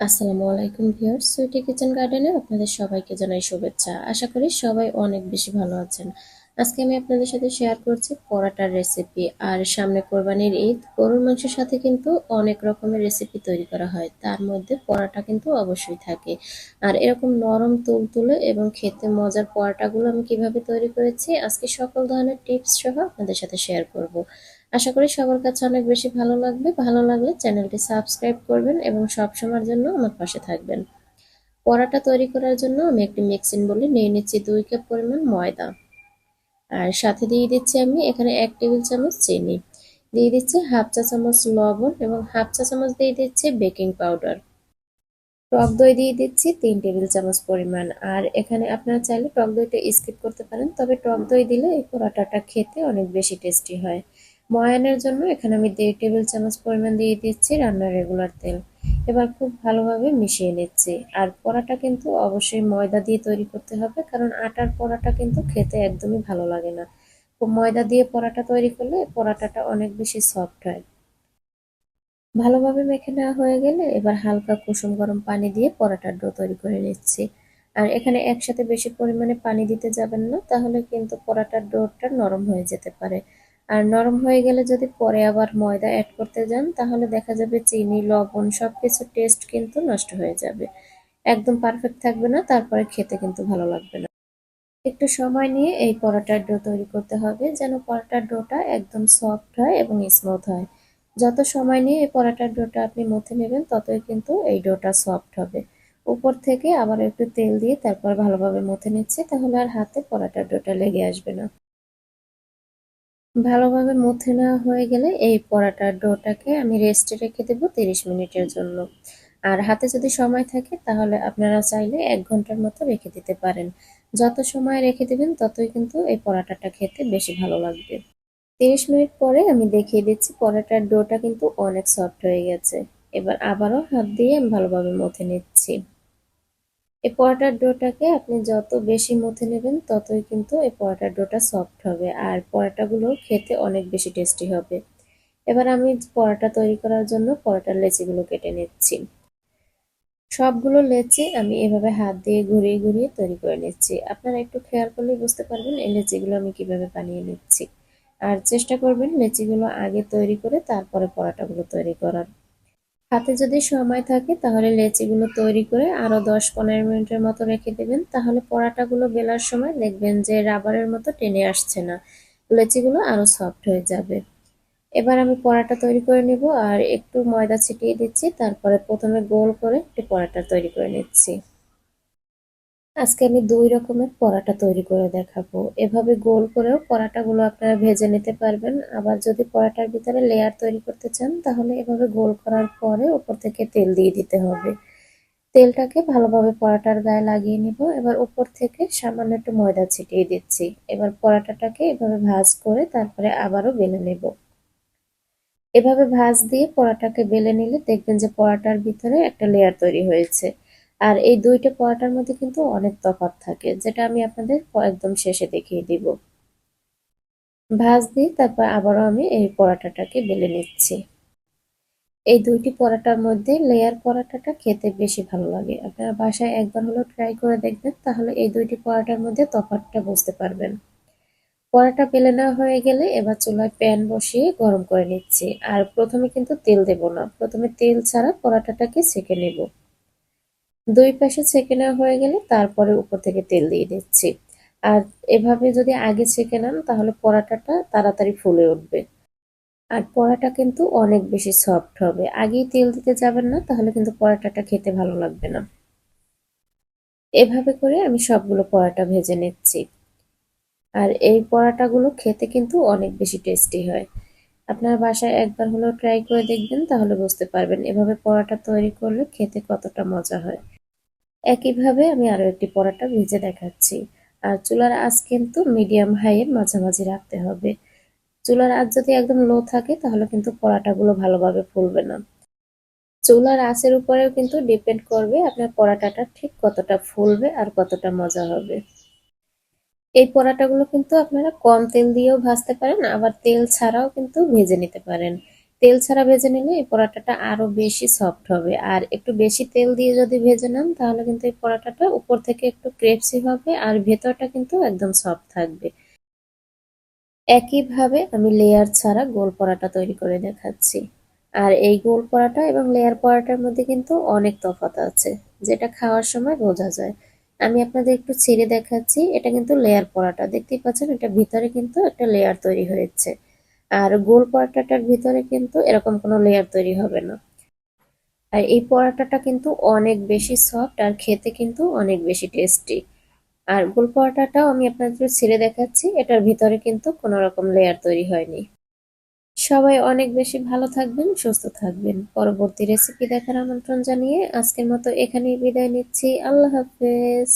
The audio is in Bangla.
আসসালামু আলাইকুম ভিউয়ার্স, সুইটি কিচেন গার্ডেনে আপনাদের সবাইকে জানাই শুভেচ্ছা। আশা করি সবাই অনেক বেশি ভালো আছেন। আজকে আমি আপনাদের সাথে শেয়ার করছি পরাটার রেসিপি আর সামনে কোরবানির ঈদ, গরুর মাংসের সাথে কিন্তু অনেক রকমের রেসিপি তৈরি করা হয়। তার মধ্যে পরাটা কিন্তু অবশ্যই থাকে। আর এরকম নরম তুলতুলে এবং খেতে মজার পরাটাগুলো আমি কীভাবে তৈরি করেছি, আজকে সকল ধরনের টিপস সহ আপনাদের সাথে শেয়ার করব। আশা করি সবার কাছে অনেক বেশি ভালো লাগবে। ভালো লাগলে চ্যানেলটি সাবস্ক্রাইব করবেন এবং সবসময়ের জন্য আমার পাশে থাকবেন। পরাটা তৈরি করার জন্য আমি একটি মিক্সিং বলে নিয়ে নিচ্ছি দুই কাপ পরিমাণ ময়দা। আর সাথে দিয়ে দিচ্ছি আমি এখানে এক টেবিল চামচ চিনি। দিয়ে দিচ্ছি হাফ চা চামচ লবণ এবং হাফ চা চামচ দিয়ে দিচ্ছি বেকিং পাউডার। টক দই দিয়ে দিচ্ছি তিন টেবিল চামচ পরিমাণ। আর এখানে আপনারা চাইলে টক দইটা স্কিপ করতে পারেন, তবে টক দই দিলে এই পরোটাটা খেতে অনেক বেশি টেস্টি হয়। ময়ানের জন্য এখানে আমি দেড় টেবিল চামচ পরিমাণ দিয়ে দিচ্ছি রান্নার রেগুলার তেল। এবার খুব ভালোভাবে মিশিয়ে নিচ্ছি। আর পরাটা কিন্তু অবশ্যই ময়দা দিয়ে তৈরি করতে হবে, কারণ আটার পরাটা কিন্তু খেতে একদমই ভালো লাগে না। ময়দা দিয়ে পরাটা তৈরি করলে পরাটাটা অনেক বেশি সফট হয়। ভালোভাবে মেখে নেওয়া হয়ে গেলে এবার হালকা কুসুম গরম পানি দিয়ে পরাটার ডো তৈরি করে নিচ্ছি। আর এখানে একসাথে বেশি পরিমাণে পানি দিতে যাবেন না, তাহলে কিন্তু পরাটার ডোটা নরম হয়ে যেতে পারে। আর নরম হয়ে গেলে যদি পরে আবার ময়দা অ্যাড করতে যান, তাহলে দেখা যাবে চিনি, লবণ সব কিছু টেস্ট কিন্তু নষ্ট হয়ে যাবে। একদম পারফেক্ট থাকবে না, তারপরে খেতে কিন্তু ভালো লাগবে না। একটু সময় নিয়ে এই পরোটার ডো তৈরি করতে হবে, যেন পরোটার ডোটা একদম সফট হয় এবং স্মুথ হয়। যত সময় নিয়ে এই পরোটার ডোটা আপনি মথে নেবেন, ততই কিন্তু এই ডোটা সফট হবে। উপর থেকে আবার একটু তেল দিয়ে তারপর ভালোভাবে মথে নিচ্ছে, তাহলে আর হাতে পরোটার ডোটা লেগে আসবে না। ভালোভাবে মুথে নেওয়া হয়ে গেলে এই পরাটার ডোটাকে আমি রেস্টে রেখে দেবো তিরিশ মিনিটের জন্য। আর হাতে যদি সময় থাকে তাহলে আপনারা চাইলে এক ঘণ্টার মতো রেখে দিতে পারেন। যত সময় রেখে দেবেন, ততই কিন্তু এই পরাটাটা খেতে বেশি ভালো লাগবে। তিরিশ মিনিট পরে আমি দেখিয়ে দিচ্ছি পরাটার ডোটা কিন্তু অনেক সফট হয়ে গেছে। এবার আবারও হাত দিয়ে আমি ভালোভাবে মথে নিচ্ছি। এই পরোটার ডোটাকে আপনি যত বেশি মথে নেবেন, ততই কিন্তু এই পরোটার ডোটা সফট হবে আর পরোটাগুলো খেতে অনেক বেশি টেস্টি হবে। এবার আমি পরোটা তৈরি করার জন্য পরোটার লেচিগুলো কেটে নিচ্ছি। সবগুলো লেচি আমি এভাবে হাত দিয়ে ঘুরিয়ে ঘুরিয়ে তৈরি করে নিচ্ছি। আপনারা একটু খেয়াল করলে বুঝতে পারবেন এই লেচিগুলো আমি কীভাবে বানিয়ে নিচ্ছি। আর চেষ্টা করবেন লেচিগুলো আগে তৈরি করে তারপরে পরোটাগুলো তৈরি করার। হাতে যদি সময় থাকে, তাহলে লেচিগুলো তৈরি করে আরও দশ পনেরো মিনিটের মতো রেখে দেবেন। তাহলে পরাটাগুলো বেলার সময় দেখবেন যে রাবারের মতো টেনে আসছে না। লেচিগুলো আরও সফট হয়ে যাবে। এবার আমি পরাটা তৈরি করে নেব আর একটু ময়দা ছিটিয়ে দিচ্ছি। তারপরে প্রথমে গোল করে একটু পরাটা তৈরি করে নিচ্ছি। আজকে আমি দুই রকমের পরাটা তৈরি করে দেখাবো। এভাবে গোল করেও পরাটাগুলো আপনারা ভেজে নিতে পারবেন। আবার যদি পরাটার ভিতরে লেয়ার তৈরি করতে চান, তাহলে এভাবে গোল করার পরে উপর থেকে তেল দিয়ে দিতে হবে। তেলটাকে ভালোভাবে পরাটার গায়ে লাগিয়ে নিব। এবার উপর থেকে সামান্য একটু ময়দা ছিটিয়ে দিচ্ছি। এবার পরাটাটাকে এভাবে ভাজ করে তারপরে আবারও বেলে নেব। এভাবে ভাজ দিয়ে পরাটাকে বেলে নিলে দেখবেন যে পরাটার ভিতরে একটা লেয়ার তৈরি হয়েছে। আর এই দুইটা পরোটার মধ্যে কিন্তু অনেক তফাৎ থাকে, যেটা আমি আপনাদের একদম শেষে দেখিয়ে দিব। ভাজ দিয়ে তারপর আবারও আমি এই পরোটাটাকে বেলে নিচ্ছি। এই দুইটি পরোটার মধ্যে লেয়ার পরোটাটা খেতে বেশি ভালো লাগে। আপনারা বাসায় একবার হলেও ট্রাই করে দেখবেন, তাহলে এই দুইটি পরোটার মধ্যে তফাৎটা বুঝতে পারবেন। পরোটা বেলে নেওয়া হয়ে গেলে এবার চুলায় প্যান বসিয়ে গরম করে নিচ্ছি। আর প্রথমে কিন্তু তেল দেব না। প্রথমে তেল ছাড়া পরোটাটাকে সেঁকে নেব। দুই পাশে ছেঁকে নেওয়া হয়ে গেলে তারপরে উপর থেকে তেল দিয়ে দিচ্ছি আর এভাবে যদি আগে ছেঁকে নেন, তাহলে পরাটাটা তাড়াতাড়ি ফুলে উঠবে। আর পরাটা কিন্তু অনেক বেশি সফট হবে। আগেই তেল দিতে যাবেন না, তাহলে কিন্তু পরাটাটা খেতে ভালো লাগবে না। এভাবে করে আমি সবগুলো পরাটা ভেজে নিচ্ছি। আর এই পরাটাগুলো খেতে কিন্তু অনেক বেশি টেস্টি হয়। আপনার বাসায় একবার হলেও ট্রাই করে দেখবেন, তাহলে বুঝতে পারবেন এভাবে পরাটা তৈরি করলে খেতে কতটা মজা হয়। একইভাবে আমি আরও একটি পরাটা ভেজে দেখাচ্ছি। আর চুলার আঁচ কিন্তু মিডিয়াম হাইয়ের মাঝামাঝি রাখতে হবে। চুলার আঁচ যদি একদম লো থাকে, তাহলে কিন্তু পরাটাগুলো ভালোভাবে ফুলবে না। চুলার আঁচের উপরেও কিন্তু ডিপেন্ড করবে আপনার পরাটাটা ঠিক কতটা ফুলবে আর কতটা মজা হবে। এই পরাটাগুলো কিন্তু আপনারা কম তেল দিয়েও ভাজতে পারেন, আবার তেল ছাড়াও কিন্তু ভেজে নিতে পারেন। তেল ছাড়া ভেজে নিলে এই পরোটাটা আরও বেশি সফট হবে। আর একটু বেশি তেল দিয়ে যদি ভেজে নেন, তাহলে কিন্তু এই পরোটাটা উপর থেকে একটু ক্রেপসি হবে আর ভেতরটা কিন্তু একদম সফট থাকবে। একইভাবে আমি লেয়ার ছাড়া গোল পরোটা তৈরি করে দেখাচ্ছি। আর এই গোল পরোটা এবং লেয়ার পরাটার মধ্যে কিন্তু অনেক তফাৎ আছে, যেটা খাওয়ার সময় বোঝা যায়। আমি আপনাদের একটু ছেড়ে দেখাচ্ছি, এটা কিন্তু লেয়ার পরোটা। দেখতেই পাচ্ছেন, এটা ভিতরে কিন্তু একটা লেয়ার তৈরি হয়েছে। আর গোল পরোটাটার ভিতরে কিন্তু এরকম কোনো লেয়ার তৈরি হবে না। আর এই পরোটাটা কিন্তু অনেক বেশি সফট আর খেতে কিন্তু অনেক বেশি টেস্টি আর গোল পরোটাটাও আমি আপনাদের ছেড়ে দেখাচ্ছি, এটার ভিতরে কিন্তু কোনো রকম লেয়ার তৈরি হয়নি। সবাই অনেক বেশি ভালো থাকবেন, সুস্থ থাকবেন। পরবর্তী রেসিপি দেখার আমন্ত্রণ জানিয়ে আজকের মতো এখানেই বিদায় নিচ্ছি। আল্লাহ হাফেজ।